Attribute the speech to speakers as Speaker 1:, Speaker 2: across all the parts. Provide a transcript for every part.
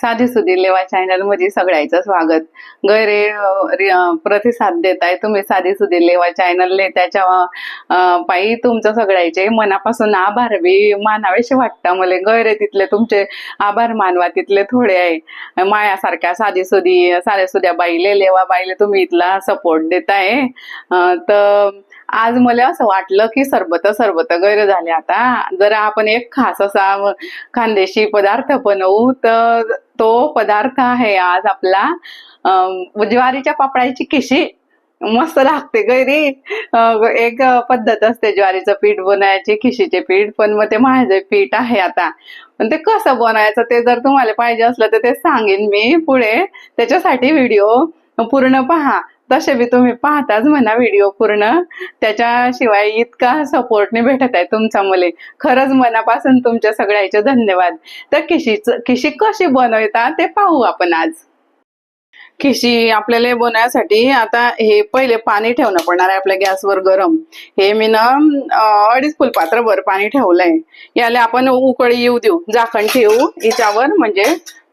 Speaker 1: साधी सुधी लेवा चॅनलमध्ये सगळ्याचं स्वागत. गैरे अं, रि- अं, प्रतिसाद देताय तुम्ही साधी सुधी लेवा चॅनलले त्याच्या पायी तुमचं सगळ्याचे मनापासून आभार बी मानावेसे वाटतं मला. गैरे तिथले तुमचे आभार मानवा तिथले थोडे आहे. मायासारख्या साधी सुधी साध्या सुद्या बाईले लेवा बाईले तुम्ही इथला सपोर्ट देताय. तर आज मला असं वाटलं की सरबत सरबत गैर झाले आता. जर आपण एक खास असा खानदेशी पदार्थ बनवू तर तो पदार्थ आहे आज आपला ज्वारीच्या पापडाची खिशी मस्त लागते गैरी एक पद्धत असते ज्वारीचं पीठ बनायची खिशीचे पीठ पण मग ते माझे पीठ आहे आता. पण ते कसं बनवायचं ते जर तुम्हाला पाहिजे असलं तर ते सांगेन मी पुढे. त्याच्यासाठी व्हिडिओ पूर्ण पहा. तसे बी तुम्ही पाहताच म्हणा व्हिडिओ पूर्ण. त्याच्याशिवाय इतका सपोर्टने भेटत आहे तुमचा मुले. खरंच मनापासून तुमच्या सगळ्याचे धन्यवाद. तर खिशीच खिशी कशी बनवता ते पाहू आपण आज. खिशी आपल्याला बनवण्यासाठी आता हे पहिले पाणी ठेवणं पडणार आहे आपल्या गॅसवर गरम. हे मी ना अडीच अडीच फुलपात्रभर पाणी ठेवलंय. याला आपण उकळी येऊ देऊ. झाकण ठेवू. याच्यावर म्हणजे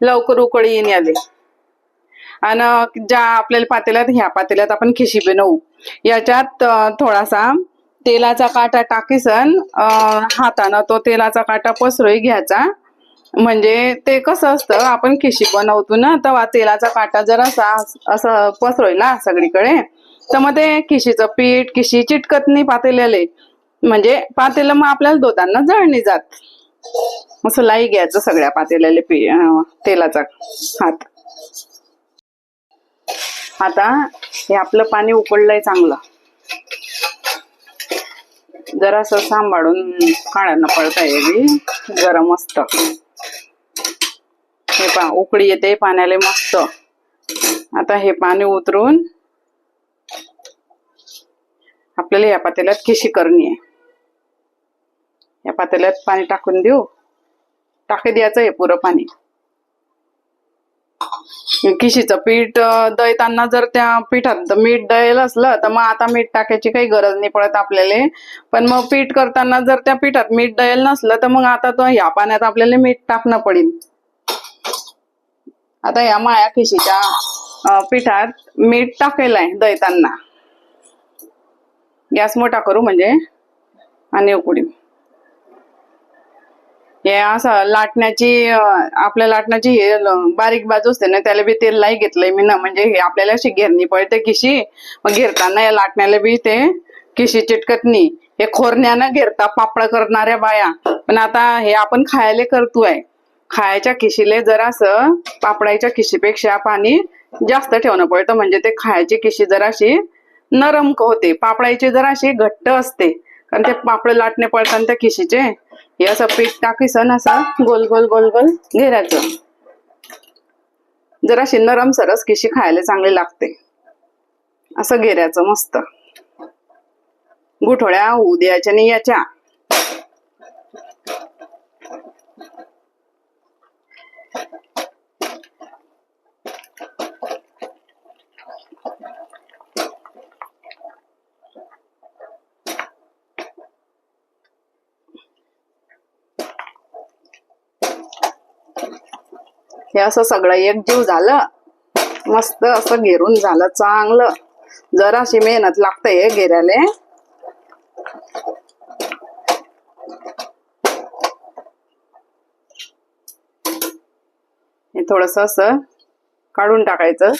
Speaker 1: लवकर उकळी येईन याले आणि ज्या आपल्याला पातेल्यात ह्या पातेल्यात आपण खिशी बनवू. याच्यात थोडासा तेलाचा काटा टाकीसन हातानं तो तेलाचा काटा पसरोई घ्यायचा. म्हणजे ते कसं असतं आपण खिशी बनवतो ना तेव्हा तेलाचा काटा जर असा असं पसरोयला सगळीकडे तर मग ते खिशीचं पीठ खिशी चिटकत नाही पातेल्याले. म्हणजे पातेलं मग आपल्याला दोतांना जळणी जात. असं लाई घ्यायचं सगळ्या पातेल्याले पी तेलाचा हात. आता हे आपलं पाणी उकळलंय चांगलं. जरासं सांभाळून काढायला पळता बी जरा मस्त. हे पा उकळी येते पाण्याला मस्त. आता हे पाणी उतरून आपल्याला या पातेल्यात खिशी करणी आहे. या पातेल्यात पाणी टाकून देऊ. टाकी द्यायचं आहे पुरं पाणी. खिशीचं पीठ दळताना जर त्या पिठात मीठ दळेल असलं तर मग आता मीठ टाकायची काही गरज नाही पडत आपल्याला. पण मग पीठ करताना जर त्या पिठात मीठ दळेल नसलं तर मग आता तो ह्या पाण्यात आपल्याला मीठ टाकणं पडेल. आता या माया खिशीच्या पिठात मीठ टाकेल आहे दळताना. गॅस मोठा करू म्हणजे आणि उकडी हे असं लाटण्याची अं, आपल्या लाटण्याची हे ल- बारीक बाजू असते ना त्याला बी तेल लाई घेतलंय मी ना म्हणजे हे आपल्याला अशी घेरणी पडते किशी. मग घेरताना या लाटण्याला बी ते किशी चिटकत नाही हे खोरण्यानं घेरता पापड करणाऱ्या बाया. पण आता हे आपण खायला करतोय. खायच्या किशीले जरासं पापडाच्या खिशीपेक्षा पाणी जास्त ठेवणं पडतं म्हणजे ते खायची खिशी जराशी नरम होते. पापडाची जराशी घट्ट असते कारण ते पापड लाटणे पडतात त्या खिशीचे हे असं पीठ टाकीसन असं गोल गोल गोल गोल घेरायचं. जराशी नरम सरस किशी खायला चांगली लागते. असं घेरायचं मस्त. गुठोळ्या उद्याच्या आणि याच्या. हे असं सगळं एकजीव झालं. मस्त असं घेरून झालं. चांगलं. जराशी मेहनत लागते हे घेऱ्याले. हे थोडस असं काढून टाकायचं.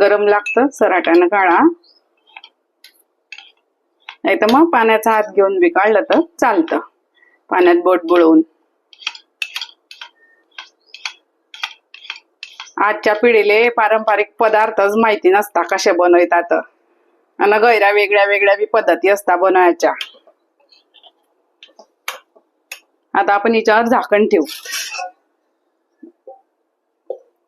Speaker 1: गरम लागतं. सराट्यानं काढा. नाही तर मग पाण्याचा हात घेऊन बी काढलं तर चालतं. पाण्यात बोट बुळवून आजच्या पिढीले पारंपरिक पदार्थच माहिती नसता कसे बनवतात. आणि गैऱ्या वेगळ्या वेगळ्या बी पद्धती असता बनवायच्या. आता आपण हिच्यावर झाकण ठेवू.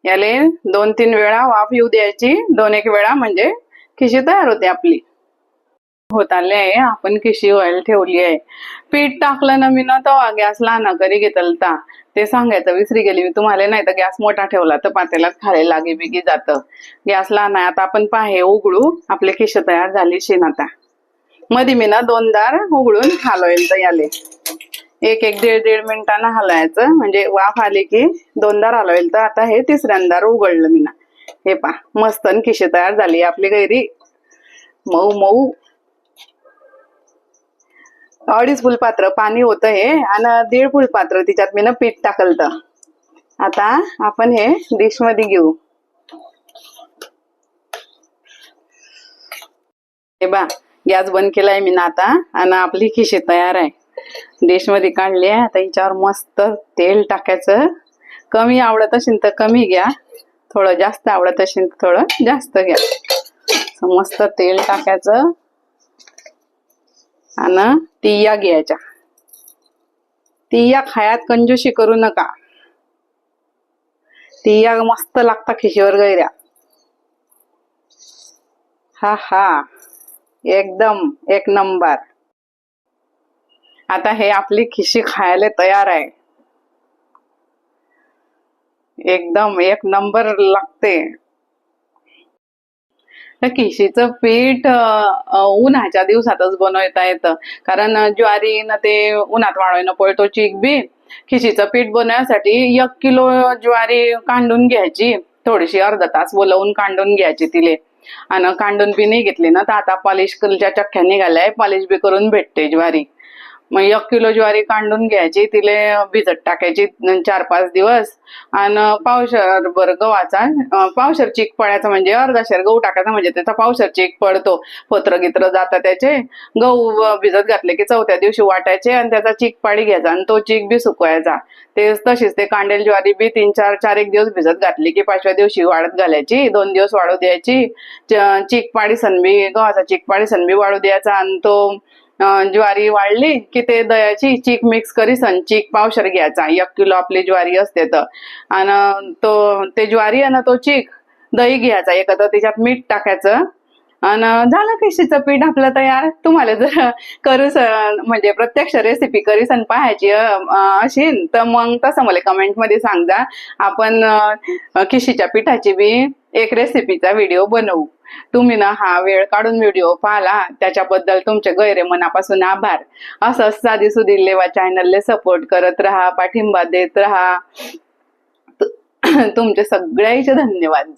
Speaker 1: याले दोन तीन वेळा वाफ येऊ द्यायची. दोन एक वेळा म्हणजे खिशी तयार होते आपली. होत आले आपण खिशी व्हायला ठेवली आहे. पीठ टाकलं ना मी ना तो गॅस लहाना करी घेतलता ते सांगायचं विसरी गेली मी. तुम्हाला नाही तर गॅस मोठा ठेवला तर पातेला खाली लागे बिगी जातं. गॅस लहान आहे आता आपण पाहे उघडू. आपले खिशे तयार झाली शेण आता. मध्ये मी ना दोन दार उघडून हलवेल तर याले. एक एक दीड दीड मिनिटानं हलवायचं म्हणजे वाफ आली की दोनदार हलवेल तर आता हे तिसऱ्यांदा उघडलं मी ना. हे पा मस्त आणि तयार झाली. आपली गैरी मऊ मऊ. अडीच फुलपात्र पाणी होतं हे आणि दीड फुलपात्र तिच्यात मी ना पीठ टाकलतं आता आपण हे डिशमध्ये घेऊ. हे बा गॅस बंद केलाय मी ना आता आणि आपली खिशी तयार आहे. डिशमध्ये काढली आहे आता हिच्यावर मस्त तेल टाकायचं. कमी आवडत असेल तर कमी घ्या. थोडं जास्त आवडत असेल तर थोडं जास्त घ्या. मस्त तेल टाकायचं. आणि तिया घ्यायच्या. तिया खायात कंजूशी करू नका. तिया मस्त लागता खिशीवर गैऱ्या. हा हा. एकदम एक नंबर. आता हे आपली खिशी खायला तयार आहे. एकदम एक नंबर लागते. तर खिशीचं पीठ उन्हाच्या दिवसातच बनवता येतं. कारण ज्वारीनं ज्वारी ते उन्हात वाळवायला पळतो चीक बी खिशीचं पीठ बनवण्यासाठी एक किलो ज्वारी कांडून घ्यायची. थोडीशी अर्धा तास बोलवून कांडून घ्यायची तिले. आणि कांडून बी नाही घेतली ना तर आता पॉलिश च्या चक्क्या निघाल्या पॉलिश बी करून भेटते ज्वारी. मग एक किलो ज्वारी कांडून घ्यायची तिले भिजत टाकायची चार पाच दिवस. आणि पावशर बर गव्हाचा पावशर चीक पडायचा म्हणजे अर्धाशेर गहू टाकायचा म्हणजे त्याचा पावशर चीक पडतो पत्र गित्र जातात त्याचे. गहू भिजत घातले की चौथ्या दिवशी वाटायचे आणि त्याचा चीक पाडी घ्यायचा आणि तो चीक बी सुकवायचा. ते तशीच ते कांडेल ज्वारी बी तीन चार चार एक दिवस भिजत घातली की पाचव्या दिवशी वाढत घालायची. दोन दिवस वाढू द्यायची. च- चीक पाडी सनबी गव्हाचा चीक पाडी सनबी वाढू द्यायचा आणि तो ज्वारी वाळली की ते दह्याची चीक मिक्स करीसन चीक पावशर घ्यायचा. एक किलो आपली ज्वारी असते तर. आणि तो ते ज्वारी आणि तो चीक दही घ्यायचा. एकत्र त्याच्यात मीठ टाकायचं. आणि झालं खिशीचं पीठ आपलं तयार. तुम्हाला जर करू म्हणजे प्रत्यक्ष रेसिपी करीसन पाहायची अशी तर मग तसं मला कमेंटमध्ये सांगा आपण खिशीच्या पिठाची बी एक रेसिपीचा व्हिडिओ बनवू. तुम्ही ना हा वेळ काढून व्हिडिओ पाहिला त्याच्याबद्दल तुमचे गैरे मनापासून आभार. असंच साधी सुधीर लेवा चॅनलले सपोर्ट करत राहा पाठिंबा देत राहा. तुमचे सगळ्याचे धन्यवाद.